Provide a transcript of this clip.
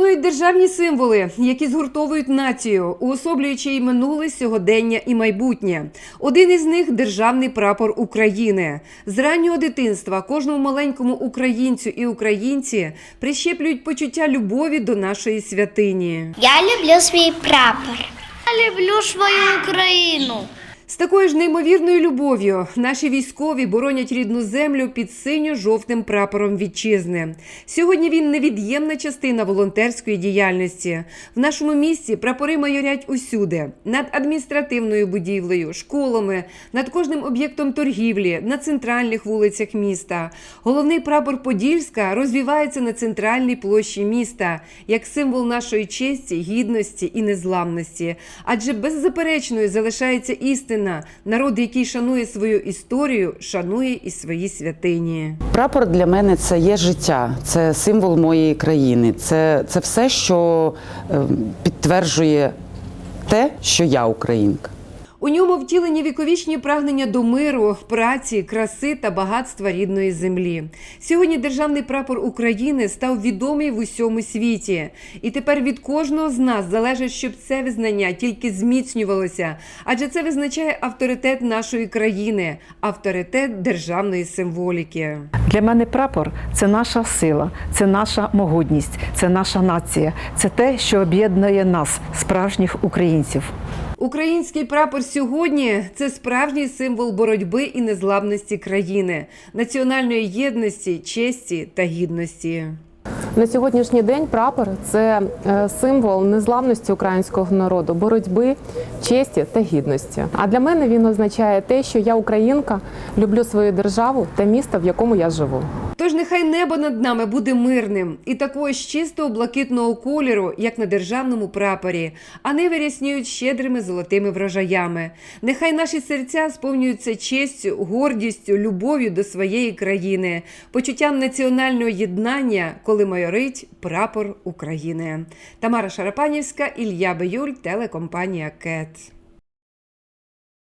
Існують державні символи, які згуртовують націю, уособлюючи і минуле, сьогодення і майбутнє. Один із них державний прапор України. З раннього дитинства кожному маленькому українцю і українці прищеплюють почуття любові до нашої святині. Я люблю свій прапор. Я люблю свою Україну. З такою ж неймовірною любов'ю наші військові боронять рідну землю під синьо-жовтим прапором вітчизни. Сьогодні він невід'ємна частина волонтерської діяльності. В нашому місті прапори майорять усюди: над адміністративною будівлею, школами, над кожним об'єктом торгівлі, на центральних вулицях міста. Головний прапор Подільська розвівається на центральній площі міста як символ нашої честі, гідності і незламності. Адже беззаперечною залишається істина. Народ, який шанує свою історію, шанує і свої святині. Прапор для мене це є життя, це символ моєї країни. Це, це все, що е, підтверджує те, що я українка. У ньому втілені віковічні прагнення до миру, праці, краси та багатства рідної землі. Сьогодні державний прапор України став відомий в усьому світі, і тепер від кожного з нас залежить, щоб це визнання тільки зміцнювалося, адже це визначає авторитет нашої країни, авторитет державної символіки. Для мене прапор це наша сила, це наша могутність, це наша нація, це те, що об'єднує нас, справжніх українців. Український прапор сьогодні це справжній символ боротьби і незламності країни, національної єдності, честі та гідності. На сьогоднішній день прапор це е, символ незламності українського народу, боротьби, честі та гідності. А для мене він означає те, що я українка, люблю свою державу та місто, в якому я живу. Тож нехай небо над нами буде мирним і такого ж чистого блакитного кольору, як на державному прапорі, а не виряснюють щедрими золотими врожаями. Нехай наші серця сповнюються честю, гордістю, любов'ю до своєї країни, почуттям національного єднання, коли майорить прапор України. Тамара Шарапанівська, Ілля Биюль, телекомпанія КЕТ.